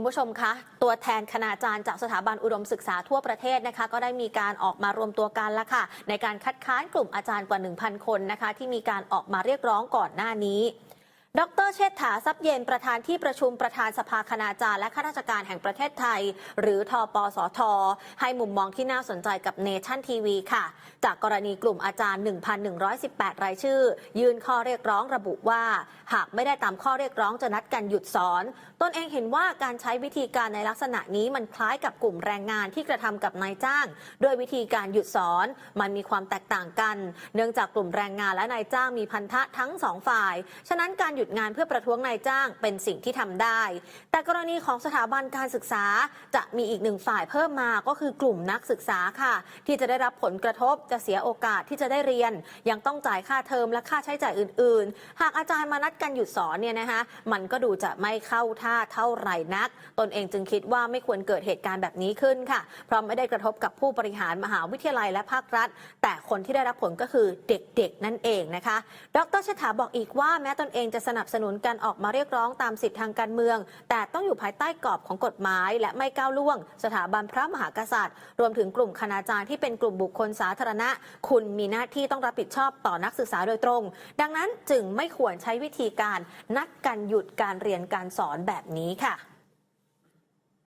คุณผู้ชมคะตัวแทนคณาจารย์จากสถาบันอุดมศึกษาทั่วประเทศนะคะ ก็ได้มีการออกมารวมตัวกันแล้วค่ะ ในการคัดค้านกลุ่มอาจารย์กว่า 1,000 คนนะคะ ที่มีการออกมาเรียกร้องก่อนหน้านี้ดรเชษฐาทรัพย์เย็นประธานที่ประชุมประธานสภาคณาจารย์และข้าราชการแห่งประเทศไทย หรือทอปสท ให้มุมมองที่น่าสนใจกับเนชั่นทีวีค่ะ จากกรณีกลุ่มอาจารย์ 1,118 รายชื่อ ยื่นข้อเรียกร้องระบุว่า หากไม่ได้ตามข้อเรียกร้องจะนัดกันหยุดสอน ตนเองเห็นว่าการใช้วิธีการในลักษณะนี้มันคล้ายกับกลุ่มแรงงานที่กระทำกับนายจ้างโดยวิธีการหยุดสอน มันมีความแตกต่างกัน เนื่องจากกลุ่มแรงงานและนายจ้างมีพันธะทั้งสองฝ่าย ฉะนั้นการหยุดงานเพื่อประท้วงนายจ้างเป็นสิ่งที่ทำได้ แต่กรณีของสถาบันการศึกษาจะมีอีกหนึ่งฝ่ายเพิ่มมาก็คือกลุ่มนักศึกษาค่ะ ที่จะได้รับผลกระทบจะเสียโอกาสที่จะได้เรียน ยังต้องจ่ายค่าเทอมและค่าใช้จ่ายอื่น ๆ หากอาจารย์มานัดกันหยุดสอนเนี่ยนะคะมันก็ดูจะไม่เข้าท่าเท่าไหร่นัก ตนเองจึงคิดว่าไม่ควรเกิดเหตุการณ์แบบนี้ขึ้นค่ะ เพราะไม่ได้กระทบกับผู้บริหารมหาวิทยาลัยและภาครัฐ แต่คนที่ได้รับผลก็คือเด็กๆ นั่นเองนะคะ ดรเชษฐาบอกอีกว่าแม้ตนเองจะสนับสนุนการออกมาเรียกร้องตามสิทธิทางการเมือง แต่ต้องอยู่ภายใต้กรอบของกฎหมาย และไม่ก้าวล่วง สถาบันพระมหากษัตริย์ รวมถึงกลุ่มคณาจารย์ที่เป็นกลุ่มบุคคลสาธารณะ คุณมีหน้าที่ต้องรับผิดชอบต่อนักศึกษาโดยตรง ดังนั้นจึงไม่ควรใช้วิธีการนัดกันหยุดการเรียนการสอนแบบนี้ค่ะ